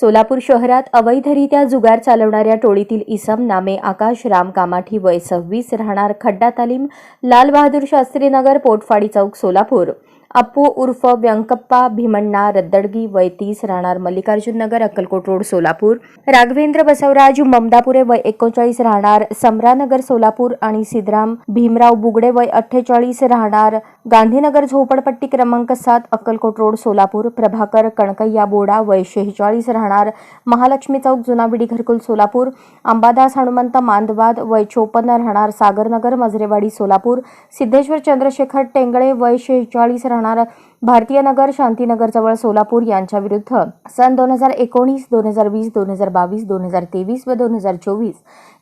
सोलापूर शहरात अवैधरित्या जुगार चालवणाऱ्या टोळीतील इसम नामे आकाश राम कामाठी वय सव्वीस राहणार खड्डा तालीम लालबहादूर शास्त्रीनगर पोटफाडी चौक सोलापूर. अप्पू उर्फ व्यंकप्पा भीमण्णा रद्दडगी वय तीस राहणार मल्लिकार्जुन नगर अक्कलकोट रोड सोलापूर. राघवेंद्र बसवराज ममदापुरे वय एकोणचाळीस राहणार समरानगर सोलापूर. आणि सिद्धराम भीमराव बुगडे वय अठ्ठेचाळीस राहणार गांधीनगर झोपडपट्टी क्रमांक सात अक्कलकोट रोड सोलापूर. प्रभाकर कणकय्या बोडा वय शेहेचाळीस राहणार महालक्ष्मी चौक जुनाविडी घरकुल सोलापूर. अंबादास हनुमंत मांदवाद वय चोपन्न राहणार सागरनगर मजरेवाडी सोलापूर. सिद्धेश्वर चंद्रशेखर टेंगळे वय शेहेचाळीस राहणार নানা भारतीय नगर शांतीनगरजवळ सोलापूर यांच्याविरुद्ध सन दोन हजार एकोणीस दोन हजार वीस दोन हजार बावीस दोन हजार तेवीस व दोन हजार चोवीस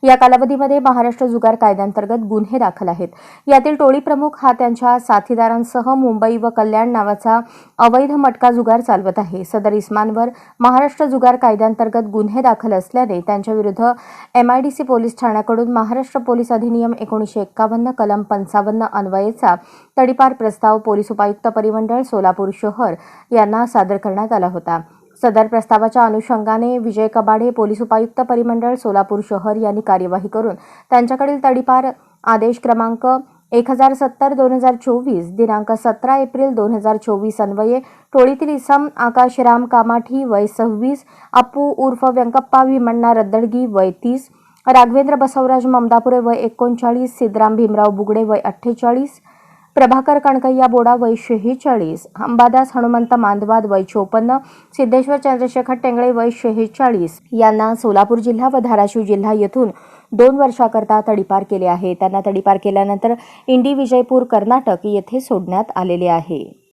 या कालावधीमध्ये महाराष्ट्र जुगार कायद्यांतर्गत गुन्हे दाखल आहेत. यातील टोळी प्रमुख हा त्यांच्या साथीदारांसह मुंबई व कल्याण नावाचा अवैध मटका जुगार चालवत आहे. सदर इस्मानवर महाराष्ट्र जुगार कायद्यांतर्गत गुन्हे दाखल असल्याने त्यांच्याविरुद्ध एमआयडीसी पोलीस ठाण्याकडून महाराष्ट्र पोलीस अधिनियम एकोणीसशे एक्कावन्न कलम पंचावन्न अन्वयेचा तडीपार प्रस्ताव पोलीस उपायुक्त परिमंडळ सोलापूर शहर यांना सादर करण्यात आला होता. सदर प्रस्तावाच्या अनुषंगाने विजय कबाडे पोलीस उपायुक्त परिमंडळ सोलापूर शहर यांनी कार्यवाही करून त्यांच्याकडील तडीपार आदेश क्रमांक एक हजार सत्तर दोन हजार चोवीस दिनांक सतरा एप्रिल दोन हजार चोवीस अन्वये टोळीतील इसम आकाशराम कामाठी वय सव्वीस अप्पू उर्फ व्यंकप्पा भीमण्णा रद्दडगी वय तीस राघवेंद्र बसवराज ममदापुरे वय एकोणचाळीस सिद्धराम भीमराव बुगडे वय अठ्ठेचाळीस प्रभाकर कणकय्या बोडा वय शेहेचाळीस अंबादास हनुमंत मांदवाद वय चोपन्न सिद्धेश्वर चंद्रशेखर टेंगळे वय शेहेचाळीस यांना सोलापूर जिल्हा व धाराशिव जिल्हा येथून दोन वर्षाकरता तडीपार केले आहे. त्यांना तडीपार केल्यानंतर इंडी विजयपूर कर्नाटक येथे सोडण्यात आलेले आहे.